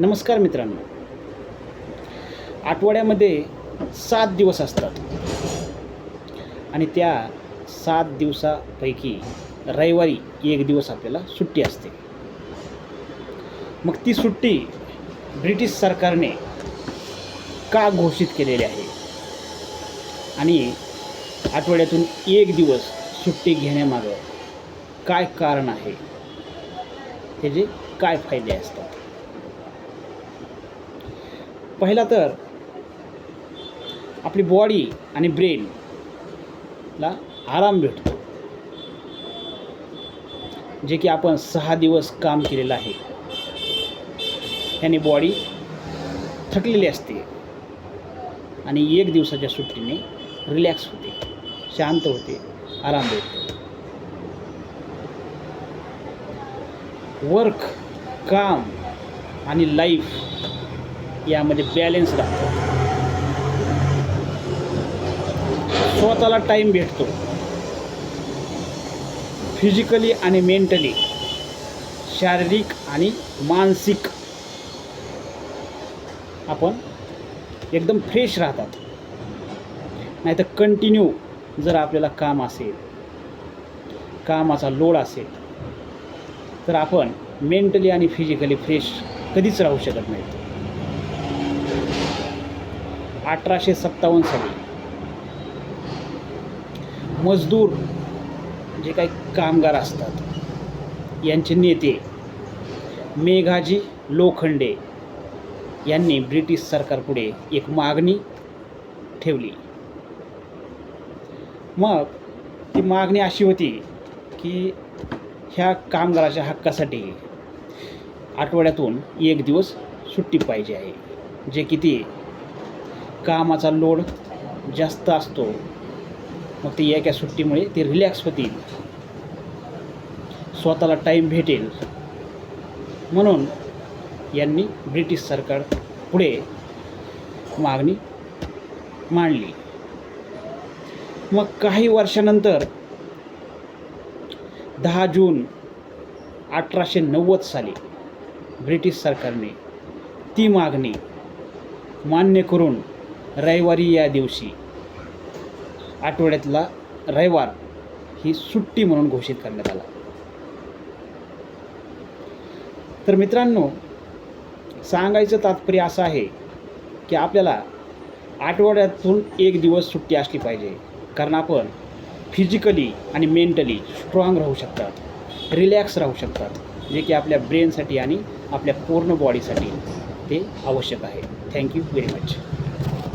नमस्कार मित्रांनो. आठवड्यामध्ये सात दिवस असतात. आणि त्या सात दिवसापैकी रविवारी एक दिवस आपल्याला सुट्टी असते. मग ती सुट्टी ब्रिटिश सरकारने का घोषित केलेली आहे? आणि आठवड्यातून एक दिवस सुट्टी घेण्यामागं काय कारण आहे? त्याचे काय फायदे असतात? पहिला तर आपली बॉडी आणि ब्रेनला आराम भेटतो. जे की आपण सहा दिवस काम केलेलं आहे. याने बॉडी थकलेली असते आणि एक दिवसाच्या सुट्टीने रिलॅक्स होते शांत होते आराम भेटतो. वर्क काम आणि लाईफ यामध्ये बॅलेन्स राहतो. स्वतःला टाईम भेटतो. फिजिकली आणि मेंटली शारीरिक आणि मानसिक आपण एकदम फ्रेश राहतात. नाही तर कंटिन्यू जर आपल्याला काम असेल कामाचा लोड असेल तर आपण मेंटली आणि फिजिकली फ्रेश कधीच राहू शकत नाही. अठराशे सत्तावन्न साली. मजदूर जे काही कामगार असतात यांचे नेते मेघाजी लोखंडे यांनी ब्रिटिश सरकारपुढे एक मागणी ठेवली. मग ती मागणी अशी होती की ह्या कामगाराच्या हक्कासाठी आठवड्यातून एक दिवस सुट्टी पाहिजे आहे जे किती कामाचा लोड जास्त असतो मग ते एका सुट्टीमुळे ते रिलॅक्स होतील. स्वतःला टाईम भेटेल. म्हणून यांनी ब्रिटिश सरकार पुढे मागणी मांडली. मग काही वर्षानंतर दहा जून अठराशे नव्वद साली ब्रिटिश सरकारने ती मागणी मान्य करून रविवारी या दिवशी. आठवड्यातला रविवार ही सुट्टी म्हणून घोषित करण्यात आला. तर मित्रांनो सांगायचं तात्पर्य असं आहे की आपल्याला आठवड्यातून एक दिवस सुट्टी असली पाहिजे. कारण आपण फिजिकली आणि मेंटली स्ट्रॉंग राहू शकतात रिलॅक्स राहू शकतात जे की आपल्या ब्रेनसाठी आणि आपल्या पूर्ण बॉडीसाठी ते आवश्यक आहे. Thank you very much